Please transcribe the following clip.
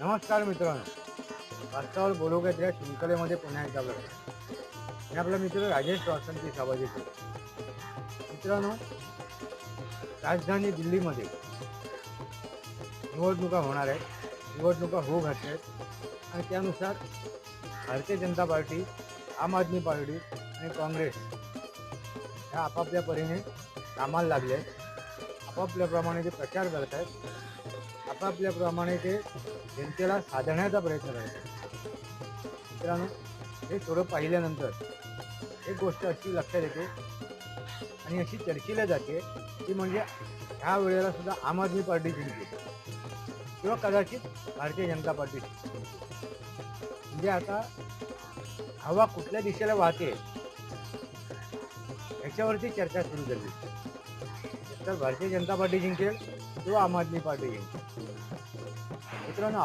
नमस्कार मित्रांनो. भारतावर बोलोगत या शृंखलेमध्ये पुन्हा एकदा बघा. मी आपला मित्र राजेश वासंती सभाजी मित्रांनो राजधानी दिल्लीमध्ये निवडणुका होणार आहेत. निवडणुका होऊ घातल्या आहेत. आणि त्यानुसार भारतीय जनता पार्टी आम आदमी पार्टी आणि काँग्रेस ह्या आपापल्या परीने कामाला लागले आहेत. आपापल्याप्रमाणे ते प्रचार करत आहेत आपापल्याप्रमाणे ते जनतेला साधण्याचा प्रयत्न करत मित्रांनो हे थोडं पाहिल्यानंतर एक गोष्ट अशी लक्षात येते आणि अशी चर्चेला जाते ती म्हणजे ह्या वेळेला सुद्धा आम आदमी पार्टी जिंकली. किंवा कदाचित भारतीय जनता पार्टी म्हणजे आता हवा कुठल्या दिशेला वाहते ह्याच्यावरती चर्चा सुरू झाली. तर भारतीय जनता पार्टी जिंकेल किंवा आम आदमी पार्टी जिंकेल मित्रांनो